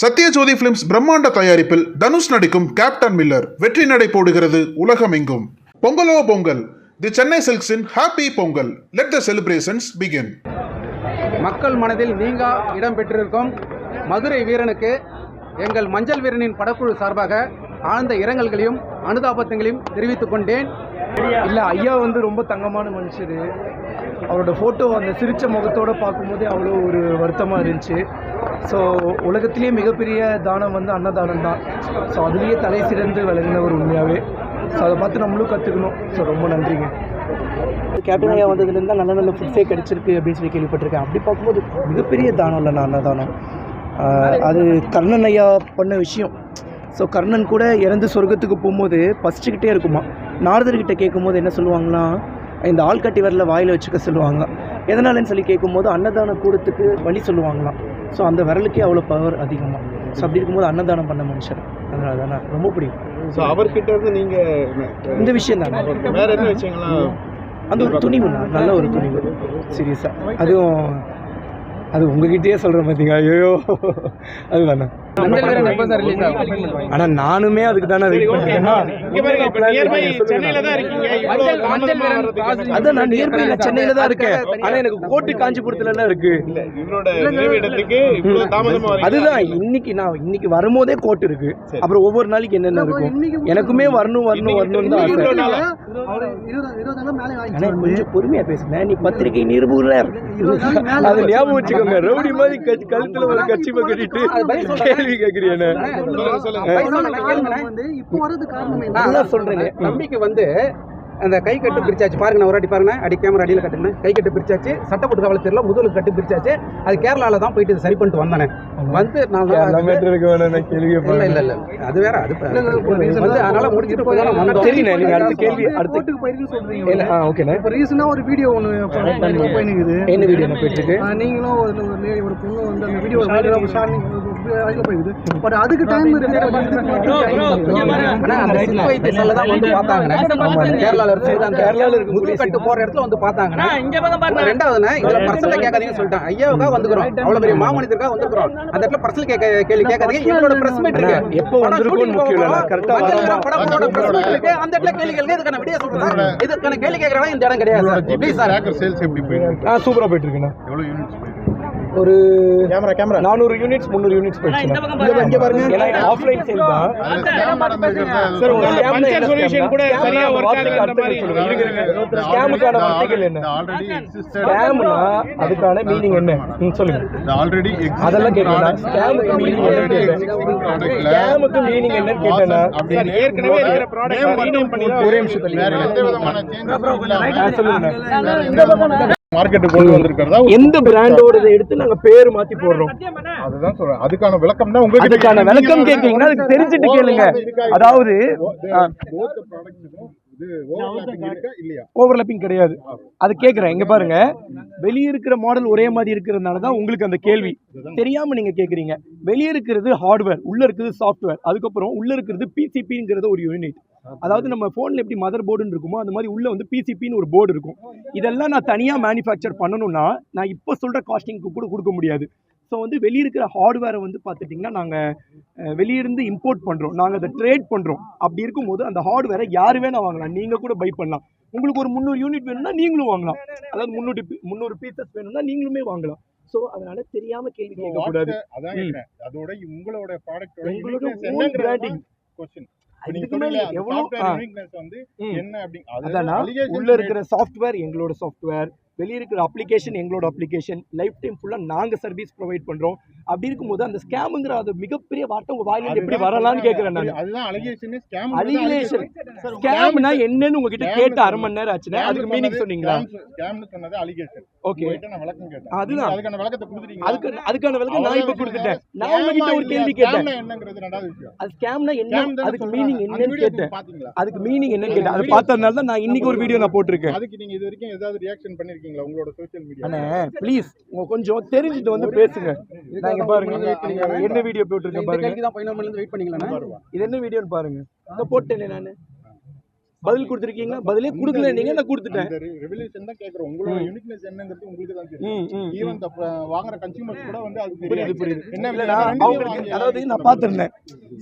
Sathyajothi films பிரம்மாண்ட தயாரிப்பில் தனுஷ் நடிக்கும் கேப்டன் மில்லர் வெற்றி நடை போடுகிறது உலகமெங்கும். பொங்கலோ Pongal. The Chennai சில்க்ஸின் happy Pongal let the celebrations begin மக்கள் மனதில் நீங்கா இடம் பெற்றிருக்கும் மதுரை வீரனுக்கு எங்கள் மஞ்சள் வீரனின் படக்குழு சார்பாக ஆழ்ந்த இரங்கல்களையும் அனுதாபத்தங்களையும் தெரிவித்துக் கொண்டேன். இல்லை ஐயா வந்து ரொம்ப தங்கமான மனுஷர். அவரோட ஃபோட்டோ அந்த சிரித்த முகத்தோடு பார்க்கும்போதே அவ்வளோ ஒரு வருத்தமாக இருந்துச்சு. ஸோ உலகத்திலேயே மிகப்பெரிய தானம் வந்து அன்னதானம் தான். ஸோ அதுலேயே தலை சிறந்து விளங்கினவர் உண்மையாகவே ஸோ அதை பார்த்து நம்மளும் கற்றுக்கணும் ஸோ ரொம்ப நன்றிங்க. கேப்டன் ஐயா வந்ததுலேருந்து நல்ல நல்ல ஃபுட்ஸே கிடச்சிருக்கு அப்படின்னு சொல்லி கேள்விப்பட்டிருக்கேன். அப்படி பார்க்கும்போது மிகப்பெரிய தானம் இல்லைண்ணா அன்னதானம். அது கர்ணன் ஐயா பண்ண விஷயம். ஸோ கர்ணன் கூட இறந்து சொர்க்கத்துக்கு போகும்போது பசிச்சுக்கிட்டே இருக்குமா? நாரதர்கிட்ட கேட்கும்போது என்ன சொல்லுவாங்கன்னா இந்த ஆள்கட்டி வரல வாயில் வச்சுக்க சொல்லுவாங்க. எதனாலன்னு சொல்லி கேட்கும்போது அன்னதான கூடத்துக்கு வழி சொல்லுவாங்களாம். ஸோ அந்த விரலுக்கே அவ்வளோ பவர் அதிகமாக ஸோ அப்படி இருக்கும்போது அன்னதானம் பண்ண மனுஷர். அதனால தானே? ரொம்ப பிடிக்கும். ஸோ அவர்கிட்ட இருந்து நீங்க இந்த விஷயம் தானே? வேற என்ன விஷயங்கள்லாம் அந்த ஒரு துணிவுண்ணா நல்ல ஒரு துணிவு. சீரியஸாக அதுவும் அது உங்ககிட்டயே சொல்கிறேன் பார்த்தீங்க ஐயோ அதுதானே. ஆனால் நானுமே அதுக்கு தானே வெயிட் ராஜ் அதான் நான் நியர்பைல சென்னையில தான் இருக்கேன். ஆனா எனக்கு கோட்டு காஞ்சிபுரத்துல இருக்கு. அதுதான் இன்னைக்கு நான் இன்னைக்கு வரும்போதே கோட் இருக்கு. அப்புறம் ஒவ்வொரு நாளைக்கு என்னென்ன இருக்கும்? எனக்குமே வரணும் வரணும் வரணும்னு தான் ஆசை? ஆனா கொஞ்சம் பொறுமையா பேசுங்க. நீ பத்திரிகை நிருபர். அது ஞாபகம் வச்சுக்கோங்க. ரவுடி மாதிரி கழுத்துல ஒரு கட்சி கட்டிட்டு கேள்வி கேக்குறீங்க. நல்லா சொல்றேனே தம்பிக்கு வந்து அந்த கை கட்டு பிரிச்சாச்சு. பாருங்க நான் ஒரு வாட்டி பாருங்க. அடி கேமரா அடியில் கட்டுங்க கை கட்டு பிரிச்சாச்சு. சட்டப்பட்டு கவலை தெரியல. முதுகுல கட்டு பிரிச்சாச்சு. அது கேரளால தான் போயிட்டு சரி பண்ணிட்டு வந்தானே. வந்து நான் இல்ல இல்ல இல்ல. அது வேற அது வந்து அதனால முடிச்சிட்டு போய் தெரியல நீங்க அடுத்த கேள்வி அடுத்த என்ன ஆ ஓகேண்ணே இப்போ ரீசெண்டாக ஒரு வீடியோ ஒன்று போயினுக்குது என்ன வீடியோ போயிட்டு இருக்கு? நீங்களும் ஒரு ஒரு lady- ஒரு பொண்ணு வந்து அந்த வீடியோ அதில் போயிருக்குது பட் அதுக்கு டைம் கேரளால இருந்து அந்த கேரளால இருக்க முதுகு கட்டு போற இடத்துல வந்து பார்த்தாங்கண்ணே ரெண்டாவதுண்ணே இதுல பர்சனலா கேட்காதீங்கன்னு சொல்லிட்டேன். ஐயாவுக்காக வந்துக்கிறோம். அவ்வளவு பெரிய மாமனிதருக்காக வந்துக்கிறோம். அந்த இடத்துல பர்சனல் கேட்க கேள்வி கேட்காதீங்க. எங்களோட பிரஸ் மீட் இருக்கு. எப்போ முக்கியம் பிரஸ் மீட் இருக்கு. அந்த இடத்துல கேள்வி கேளுங்க இதுக்கான விடிய சொல்றேன் இதுக்கான கேள்வி கேட்கறவங்க இந்த இடம் கிடையாது சார். எப்படி? ஆ சூப்பரா போயிட்டு இருக்குண்ணா. எவ்வளவு? ஒரு கேமரா கேமரா நானூறு யூனிட்ஸ் முந்நூறு யூனிட்ஸ் போயிடுச்சு. இங்க பாருங்க. ஏன்னா ஆஃப்லைன் சேல் தான். சார் உங்க பஞ்சர் solution கூட சரியா work ஆகல அந்த மாதிரி. ஸ்கேமுக்கான வார்த்தைகள் என்ன? existed- ஸ்கேம்னா அதுக்கான மீனிங் என்ன? ம், சொல்லுங்க existing அதெல்லாம் products- ஸ்கேமுக்கு மீனிங் என்ன? ஸ்கேமுக்கு மீனிங் என்னன்னு கேட்டேன்னா அப்படின்னு ஏற்கனவே இருக்கிற rename மட்டும் பண்ணி ஒரே நிமிஷம் தள்ளி வேற எந்த விதமான ஆ, சொல்லுங்க. மார்க்கெட்டுக்கு கொண்டு வந்திருக்கிறதா எந்த பிராண்டோட எடுத்து நாங்க பேர் மாத்தி போடுறோம் அதுதான் சொல்றேன் அதுக்கான விளக்கம் தான் உங்களுக்கு அதுக்கான விளக்கம் கேட்கீங்கன்னா அதுக்கு தெரிஞ்சுட்டு கேளுங்க அதாவது இல்லையா ஓவர்லாப்பிங் கிடையாது அது கேட்குறேன் இங்க பாருங்க வெளியே இருக்கிற மாடல் ஒரே மாதிரி இருக்கிறதுனால தான் உங்களுக்கு அந்த கேள்வி. தெரியாம நீங்க கேக்குறீங்க. வெளியே இருக்கிறது ஹார்ட்வேர் உள்ள இருக்கிறது சாஃப்ட்வேர் அதுக்கப்புறம் உள்ள இருக்கிறது பிசிபிங்கிறது ஒரு யூனிட் அதாவது நம்ம ஃபோனில் எப்படி மதர் போர்டுன்னு இருக்குமோ அந்த மாதிரி உள்ள வந்து பிசிபின்னு ஒரு போர்டு இருக்கும். இதெல்லாம் நான் தனியாக மேனுஃபேக்சர் பண்ணணும்னா நான் இப்போ சொல்கிற காஸ்டிங்க்கு கூட கொடுக்க முடியாது. ஸோ வந்து வெளியே இருக்கிற ஹார்ட்வேரை வந்து பார்த்துட்டிங்கன்னா நாங்கள் வெளியிருந்து இம்போர்ட் பண்ணுறோம் நாங்கள் அதை ட்ரேட் பண்ணுறோம் அப்படி இருக்கும்போது அந்த ஹார்ட்வேரை யார் வேணால் வாங்கலாம். நீங்கள் கூட பை பண்ணலாம். உங்களுக்கு ஒரு முந்நூறு யூனிட் வேணும்னா நீங்களும் வாங்கலாம். அதாவது முந்நூறு முந்நூறு பீசஸ் வேணும்னா நீங்களுமே வாங்கலாம். ஸோ அதனால தெரியாம கேள்வி கேட்கக்கூடாது. அதோட உங்களோட அந்த எவ்வளோ software ஆ. uniqueness வந்து. என்ன அப்படி உள்ள இருக்கிற சாஃப்ட்வேர் எங்களோட சாஃப்ட்வேர் வெளியே இருக்கிற அப்ளிகேஷன் எங்களோட அப்ளிகேஷன் லைஃப் டைம் ஃபுல்லாக நாங்கள் சர்வீஸ் ப்ரொவைட் பண்ணுறோம் அப்படி இருக்கும்போது அந்த ஸ்கேமுங்கிற அது மிகப்பெரிய வார்த்தை உங்கள் வாயிலிருந்து எப்படி வரலாம்னு கேட்குறேன் நான். அதுதான் அலிகேஷன் ஸ்கேம்னா என்னன்னு உங்ககிட்ட கேட்டு அரை மணி நேரம் ஆச்சுன்னா அதுக்கு மீனிங் சொன்னீங்களா சொன்னது. ஓகே உங்ககிட்ட நான் விளக்கம் கேட்டேன். அதுதான். அதுக்கான விளக்கத்தை கொடுத்துட்டீங்களா? அதுக்கு அதுக்கான விளக்கம் நான் இப்போ கொடுத்துட்டேன். நான் உங்ககிட்ட ஒரு கேள்வி? கேட்டேன் scam னா என்னங்கிறது ரெண்டாவது விஷயம். அது ஸ்கேம்னா என்ன அதுக்கு. மீனிங் என்னன்னு கேட்டேன்? அதுக்கு மீனிங் என்னன்னு கேட்டேன் அதை பார்த்ததுனால தான் நான் இன்னைக்கு ஒரு வீடியோ நான் போட்டிருக்கேன் அதுக்கு நீங்க இது வரைக்கும் ஏதாவது ரியாக்ஷன் பண்ணிருக்கீங்களா உங்களோட சோஷியல் மீடியா அண்ணே ப்ளீஸ் உங்க கொஞ்சம் தெரிஞ்சுட்டு வந்து பேசுங்க. நான் இங்க பாருங்க. என்ன வீடியோ போட்டிருக்கேன் இந்த பாருங்க. தான் பதினொரு மணில இருந்து வெயிட் பண்ணிக்கலாம் இது என்ன வீடியோன்னு பாருங்க. இதை போட்டேனே நானு. பதில் கொடுத்துருக்கீங்க பதிலே கொடுக்கல. நீங்க நான் கொடுத்துட்டேன்? ரெவல்யூஷன் தான் கேக்குறோம். உங்களோட. யூனிக்னஸ் என்னங்கிறது உங்களுக்கு தான் தெரியும். ஈவன் வாங்குற கன்சியூமர்ஸ் கூட வந்து அது புரியுது புரியுது. என்ன இல்ல அவங்களுக்கு அதாவது நான் பார்த்துருந்தேன்.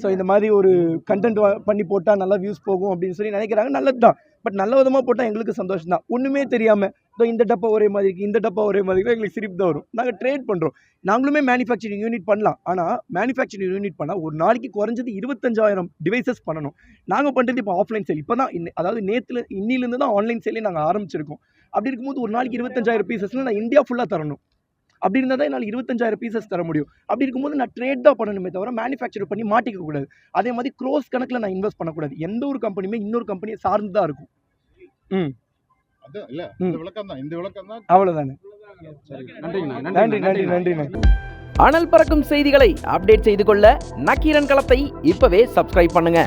ஸோ இந்த மாதிரி ஒரு கண்டென்ட் பண்ணி போட்டால் நல்லா வியூஸ் போகும் அப்படின்னு சொல்லி நினைக்கிறாங்க. நல்லது தான் பட் நல்ல விதமாக போட்டால் எங்களுக்கு சந்தோஷம் தான் ஒன்றுமே தெரியாமல் இந்த டப்பா ஒரே மாதிரி இருக்குது இந்த டப்பா ஒரே மாதிரி இருக்குது எங்களுக்கு சிரிப்பு தான் வரும். நாங்கள் ட்ரேட் பண்ணுறோம் நாங்களுமே மேனுஃபேக்சரிங் யூனிட் பண்ணலாம். ஆனால் மேனுஃபேக்சரிங் யூனிட் பண்ணால் ஒரு நாளைக்கு குறைஞ்சது இருபத்தஞ்சாயிரம் டிவைசஸ் பண்ணணும். நாங்கள் பண்ணுறது இப்போ ஆஃப்லைன் சேல் இப்போ தான் அதாவது நேற்றுல இன்னிலேருந்து தான் ஆன்லைன் சேலே நாங்கள் ஆரம்பிச்சிருக்கோம். அப்படி இருக்கும்போது ஒரு நாளைக்கு இருபத்தஞ்சாயிரம் பீசஸ்னால் நான் இந்தியா ஃபுல்லாக தரணும். அப்படி இருந்தால் தான் என்னால் இருபத்தஞ்சாயிரம் பீசஸ் தர முடியும். அப்படி இருக்கும்போது நான் ட்ரேட் தான் பண்ணணுமே தவிர மேனுஃபேக்சர் பண்ணி மாட்டிக்க கூடாது. அதே மாதிரி க்ரோஸ் கணக்கில் நான் இன்வெஸ்ட் பண்ணக்கூடாது. எந்த ஒரு கம்பெனியுமே இன்னொரு கம்பெனியை சார்ந்து தான் இருக்கும். ம். இந்த விளக்கம் தான் இந்த விளக்கம் தான் அவ்வளோதானே நன்றிங்கண்ணா நன்றி நன்றி நன்றிண்ணே அனல் பறக்கும் செய்திகளை அப்டேட் செய்து கொள்ள நக்கீரன் களத்தை இப்பவே சப்ஸ்கிரைப் பண்ணுங்க.